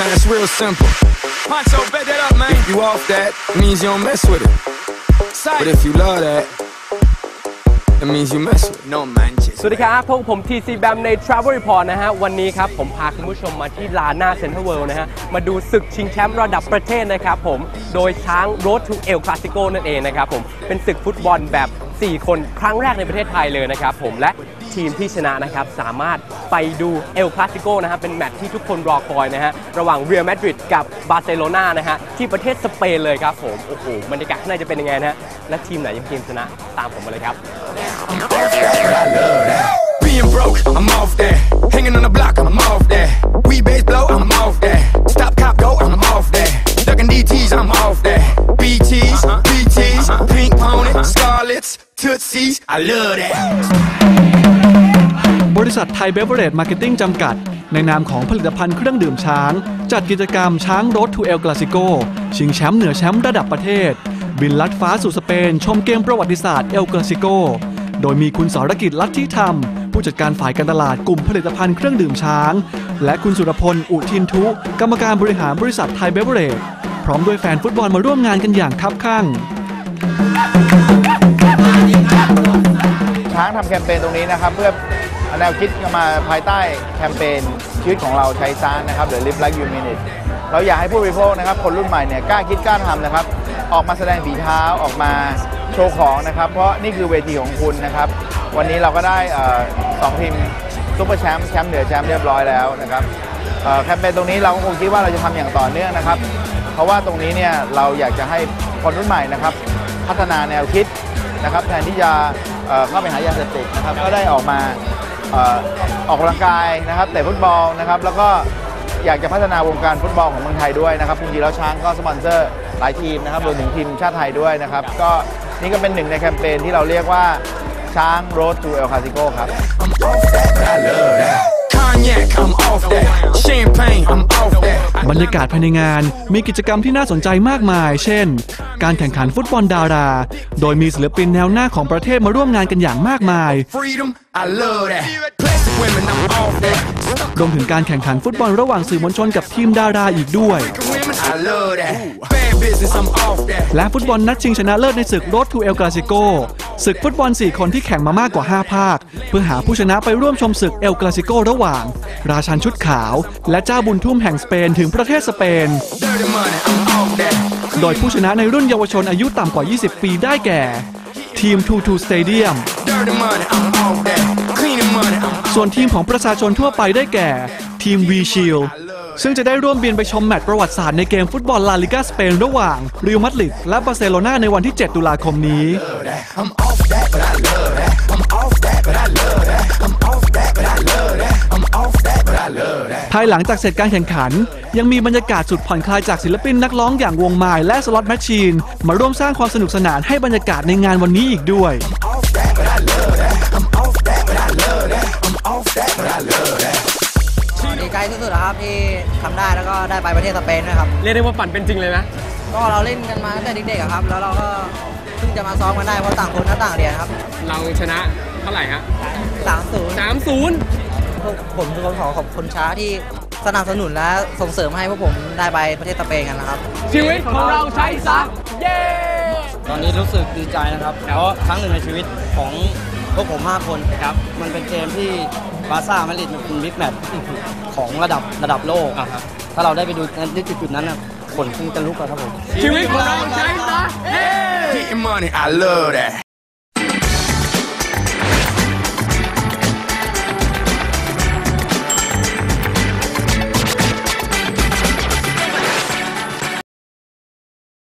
Now it's real simple. Poncho, bet that up, man. If you off that, it means you don't mess with it. But if you love that, it means you mess with it. No manches. สวัสดีครับพวกผม TC BAM ใน Travel Report นะฮะ วันนี้ครับ ผมพาคุณผู้ชมมาที่ลานหน้าเซ็นทรัลเวิลด์นะฮะ มาดูศึกชิงแชมป์ระดับประเทศนะครับผม โดยช้าง Road to El Clasico นั่นเองนะครับผม เป็นศึกฟุตบอลแบบ 4 คนครั้งแรกในประเทศไทยเลยนะครับผม และทีมที่ชนะนะครับสามารถ ไปดูเอลคลาสิโกนะฮะเป็นแมตช์ที่ทุกคนรอคอยนะฮะระหว่างเรอัลมาดริดกับบาร์เซโลนานะฮะที่ประเทศสเปนเลยครับผมโอ้โหบรรยากาศข้างในจะเป็นยังไงนะฮะและทีมไหนจะเป็นทีมชนะตามผมมาเลยครับ Being broke, I'm off that. Hanging on the block, I'm off that. We base blow, I'm off that. Stop cop go, I'm off that. Ducking DTs, I'm off that. BTs, BTs, pink pony, scarlets, tootsies, I love that. บริษัทไทยเบเวอร์เรจมาร์เก็ตติ้งจำกัด ในนามของผลิตภัณฑ์เครื่องดื่มช้าง จัดกิจกรรมช้างรถทูเอลกลาสิโกชิงแชมป์เหนือแชมป์ระดับประเทศ บินลัดฟ้าสู่สเปน ชมเกมประวัติศาสตร์เอลกลาสิโกโดยมีคุณสรกิจลัทธิธรรม ผู้จัดการฝ่ายการตลาดกลุ่มผลิตภัณฑ์เครื่องดื่มช้าง และคุณสุรพล อุทินทุ กรรมการบริหารบริษัทไทยเบเวอร์เรจพร้อมด้วยแฟนฟุตบอลมาร่วมงานกันอย่างคับข้างช้างทำแคมเปญตรงนี้นะครับเพื่อ แนวคิดมาภายใต้แคมเปญชีวิตของเราใช้ช้างนะครับหรือ Live Like You Mean It เราอยากให้ผู้บริโภคนะครับคนรุ่นใหม่เนี่ยกล้าคิดกล้าทำนะครับ ออกมาแสดงฝีเท้าออกมาโชว์ของนะครับ เพราะนี่คือเวทีของคุณนะครับ วันนี้เราก็ได้สองทีมซุปเปอร์แชมป์แชมป์เหนือแชมป์เรียบร้อยแล้วนะครับแคมเปญตรงนี้เราก็คงคิดว่าเราจะทำอย่างต่อเนื่องนะครับ เพราะว่าตรงนี้เนี่ยเราอยากจะให้คนรุ่นใหม่นะครับ พัฒนาแนวคิดนะครับ แทนที่จะเข้าไปหายาเสพติดนะครับ ก็ได้ออกมา ออกกำลังกายนะครับเตะฟุตบอลนะครับแล้วก็อยากจะพัฒนาวงการฟุตบอลของเมืองไทยด้วยนะครับจริงๆแล้วช้างก็สปอนเซอร์หลายทีมนะครับรวมถึงทีมชาติไทยด้วยนะครับ ก็นี่ก็เป็นหนึ่งในแคมเปญที่เราเรียกว่าช้าง Road to El Clasico ครับ บรรยากาศภายในงานมีกิจกรรมที่น่าสนใจมากมาย เช่น การแข่งขันฟุตบอลดารา โดยมีศิลปินแนวหน้าของประเทศมาร่วมงานกันอย่างมากมาย Freedom, I love that. Plastic women, I'm off that. รวมถึงการแข่งขันฟุตบอลระหว่างสื่อมวลชนกับทีมดาราอีกด้วย Women, I love that. Bad business, I'm off that. และฟุตบอลนัดชิงชนะเลิศในศึกรถทูเอลก a สิโก ศึกฟุตบอล 4 คนที่แข่งมามากกว่า 5 ภาค เพื่อหาผู้ชนะไปร่วมชมศึกเอลก a สิโกระหว่าง ราชันชุดขาว และเจ้าบุญทุ่มแห่งสเปนถึงประเทศสเปน โดยผู้ชนะในรุ่นเยาวชนอายุต่ำกว่า 20 ปีได้แก่ ทีม 22 Stadium ส่วนทีมของประชาชนทั่วไปได้แก่ ทีม V Shield ซึ่งจะได้ร่วมบินไปชมแมตช์ประวัติศาสตร์ในเกมฟุตบอลลาลิกาสเปนระหว่างเรอัลมาดริดและบาร์เซโลนาในวันที่ 7 ตุลาคมนี้ ภายหลังจากเสร็จการแข่งขัน ยังมีบรรยากาศสุดผ่อนคลายจากศิลปินนักร้องอย่างวงไม้และสล็อตแมชชีน มาร่วมสร้างความสนุกสนานให้บรรยากาศในงานวันนี้อีกด้วย Off that, but I love that. I'm off that, but I love that. I'm off that, but I love that. ดีใจสุดๆนะครับที่ทำได้แล้วก็ได้ไปประเทศสเปนด้วยครับ เรียกได้ว่าฝันเป็นจริงเลยนะ ก็เราเล่นกันมาตั้งแต่เด็กๆอะครับ แล้วเราก็เพิ่งจะมาซ้อมกันได้เพราะต่างคนก็ต่างเรียนครับเราชนะเท่าไหร่ฮะ 3-0 สามศูนย์ พวกผมทุกคนขอขอบคุณช้าที่สนับสนุนและส่งเสริมให้พวกผมได้ไปประเทศสเปนกันนะครับ ชีวิตของเราใช้ซักเย้ตอนนี้รู้สึกดีใจนะครับเพราะครั้งหนึ่งในชีวิตของพวกผม 5 คนครับมันเป็นเกมที่บาร์ซ่ามาดริดมันเป็นบิ๊กแมตช์ของระดับระดับโลกอ่าฮะถ้าเราได้ไปดูในจุดๆนั้นนะผลคงจะลุกอะครับผม ชีวิตของเราใช้ซักเย้ Getting money, I love that.